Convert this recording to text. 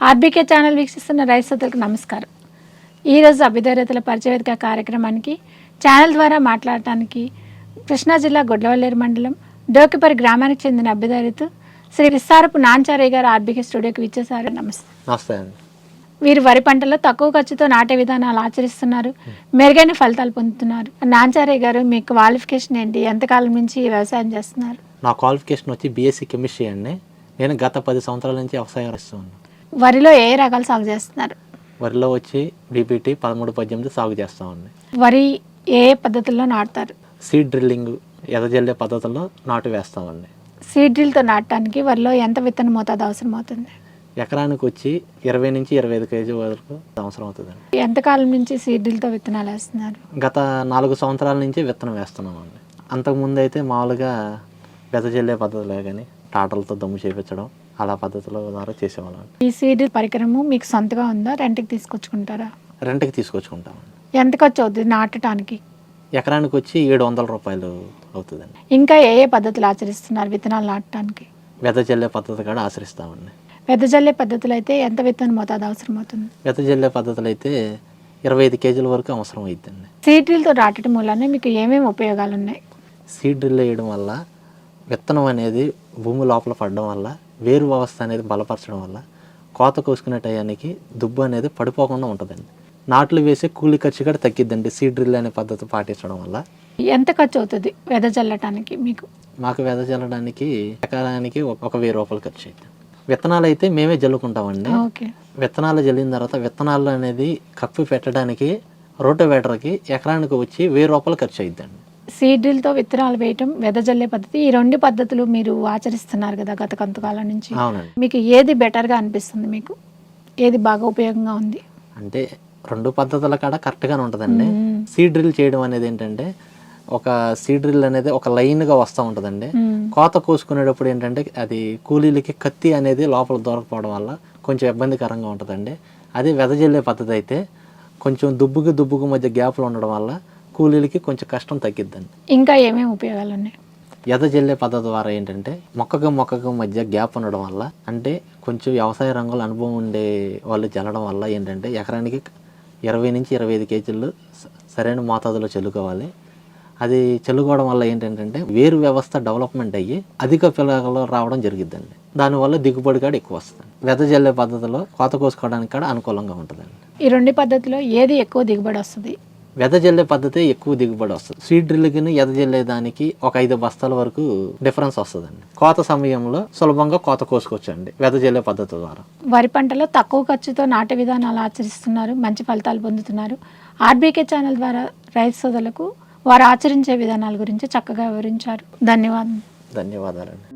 RBK channel వీక్షిస్తున్న రైతు సోదరులకు నమస్కారం. ఈరోజు అభ్యుదయ రైతుల పరిచయవేదిక కార్యక్రమానికి ఛానల్ ద్వారా మాట్లాడటానికి కృష్ణా జిల్లా గొడ్లవల్లేరు మండలం డోకిపరి గ్రామానికి చెందిన అభ్యుదయ రైతు శ్రీ విస్తారపు నాంచారయ్య గారు ఆర్బీకే స్టూడియోకి విచ్చేసారు నమస్తే. నమస్తే అండి. వీరు వరి పంటలో తక్కువ ఖర్చుతో నాటే విధానాలు ఆచరిస్తున్నారు. మెరుగైన ఫలితాలు పొందుతున్నారు. నాంచారయ్య గారు మీ క్వాలిఫికేషన్ ఏంటి? ఎంతకాలం నుంచి వ్యవసాయం చేస్తున్నారు? నా క్వాలిఫికేషన్ వచ్చి బీఎస్సీ కెమిస్ట్రీ అండి. నేను గత పది సంవత్సరాల నుంచి వ్యవసాయం చేస్తున్నాను వరిలో ఏ రకాలు సాగు చేస్తున్నారు? వరిలో వచ్చి బీపీటీ పదమూడు పద్దెనిమిది సాగు చేస్తామండి వరి ఏ పద్ధతుల్లో నాటుతారు? సీడ్ డ్రిల్లింగ్ ఎదజల్లే పద్ధతుల్లో నాటు వేస్తామండి సీడ్ డ్రిల్తో నాటడానికి వరిలో ఎంత విత్తన మోతాదు అవసరం అవుతుంది ఎకరానికి వచ్చి ఇరవై నుంచి ఇరవై ఐదు కేజీ వరకు అవసరం అవుతుందండి ఎంతకాలం నుంచి సీడ్ డ్రిల్తో విత్తనాలు వేస్తున్నారు? గత నాలుగు సంవత్సరాల నుంచి విత్తనం వేస్తున్నామండి. అంతకుముందు అయితే మామూలుగా వెదజల్లే పద్ధతులే కానీ టాటలతో దమ్ము చేపించడం అలా పద్ధతుల ద్వారా చేసేవాళ్ళం. ఈ సీడ్ పరికరము మీకు సొంతగా ఉందా? రెంట్కి తీసుకొచ్చుకుంటారా? రెంట్కి తీసుకొచ్చుకుంటామండి ఎంత ఖర్చు అవుతుంది నాటడానికి ఎకరానికి వచ్చి ఏడు వందల రూపాయలు అవుతుందండి. ఇంకా ఏ ఏ పద్ధతులు ఆచరిస్తున్నారు విత్తనాలు నాటడానికి వెదజల్లే పద్ధతి కూడా ఆచరిస్తామండి. వెదజల్లే పద్ధతులు అయితే ఎంత విత్తన మోతాదు అవసరం అవుతుంది వెదజల్లే పద్ధతులు అయితే ఇరవై ఐదు కేజీల వరకు అవసరం అవుతుందండి. సీడ్ డ్రిల్తో నాటడం వల్ల మీకు ఏమేమి ఉపయోగాలు ఉన్నాయి సీడ్ డ్రిల్ వేయడం వల్ల విత్తనం అనేది భూమి లోపల పడడం వల్ల వేరు వ్యవస్థ అనేది బలపరచడం వల్ల కోత కోసుకునే టయానికి దుబ్బు అనేది పడిపోకుండా ఉంటుందండి. నాట్లు వేసే కూలి ఖర్చు కూడా తగ్గిద్దండి సీడ్ డ్రిల్ అనే పద్ధతి పాటించడం వల్ల. ఎంత ఖర్చు అవుతుంది వెదజల్లటానికి మీకు? మాకు వెదజల్లడానికి ఎకరానికి ఒక- వెయ్యి రూపాయలు ఖర్చు అవుతుంది విత్తనాలు అయితే మేమే జల్లుకుంటామండి. ఓకే. విత్తనాలు జల్లిన తర్వాత విత్తనాలు అనేది కప్పి పెట్టడానికి రోటోవేటర్కి ఎకరానికి వచ్చి వెయ్యి రూపాయలు ఖర్చు అయిద్దండి. సీడ్ డ్రిల్తో విత్తనాలు వేయటం వెదజల్లే పద్ధతి ఈ రెండు పద్ధతులు మీరు ఆచరిస్తున్నారు కదా గత కొంతకాలం నుంచి. మీకు ఏది బెటర్గా అనిపిస్తుంది మీకు? ఏది బాగా ఉపయోగంగా ఉంది? అంటే రెండు పద్ధతుల కాడ కరెక్ట్గానే ఉంటుందండి. సీడ్ డ్రిల్ చేయడం అనేది ఏంటంటే ఒక సీడ్ డ్రిల్ అనేది ఒక లైన్గా వస్తూ ఉంటుందండి. కోత కోసుకునేటప్పుడు ఏంటంటే అది కూలీలకి కత్తి అనేది లోపల దొరకపోవడం వల్ల కొంచెం ఇబ్బందికరంగా ఉంటుందండి. అదే వెదజల్లే పద్ధతి అయితే కొంచెం దుబ్బుకి దుబ్బుకి మధ్య గ్యాప్లు ఉండడం వల్ల కూలీలకి కొంచెం కష్టం తగ్గిద్దండి. ఇంకా ఏమేమి ఉపయోగాలు ఉన్నాయి? ఎదజల్లే పద్ధతి ద్వారా ఏంటంటే మొక్కకు మొక్కకు మధ్య గ్యాప్ ఉండడం వల్ల అంటే కొంచెం వ్యవసాయ రంగంలో అనుభవం ఉండే వాళ్ళు చల్లడం వల్ల ఏంటంటే ఎకరానికి ఇరవై నుంచి ఇరవై ఐదు కేజీలు సరైన మోతాదులో చల్లుకోవాలి. అది చల్లుకోవడం వల్ల ఏంటంటే వేరు వ్యవస్థ డెవలప్మెంట్ అయ్యి అధిక పిల్లలు రావడం జరిగిద్దండి. దానివల్ల దిగుబడి కాడ ఎక్కువ వస్తుంది. వెదజల్లే పద్ధతిలో కోత కోసుకోవడానికి కూడా అనుకూలంగా ఉంటుందండి. ఈ రెండు పద్ధతిలో ఏది ఎక్కువ దిగుబడి వస్తుంది? వెదజల్లే పద్ధతి ఎక్కువ దిగుబడి వస్తుంది. సీడ్ డ్రిల్కి ఎదజల్లే దానికి ఒక ఐదు బస్తాల వరకు డిఫరెన్స్ వస్తుందండి. కోత సమయంలో సులభంగా కోత కోసుకోవచ్చండి వెదజల్లే పద్ధతి ద్వారా. వరి పంటలో తక్కువ ఖర్చుతో నాటే విధానాలు ఆచరిస్తున్నారు మంచి ఫలితాలు పొందుతున్నారు. ఆర్బీకే ఛానల్ ద్వారా రైతు సోదరులకు వారు ఆచరించే విధానాల గురించి చక్కగా వివరించారు. ధన్యవాదాలు ధన్యవాదాలండి.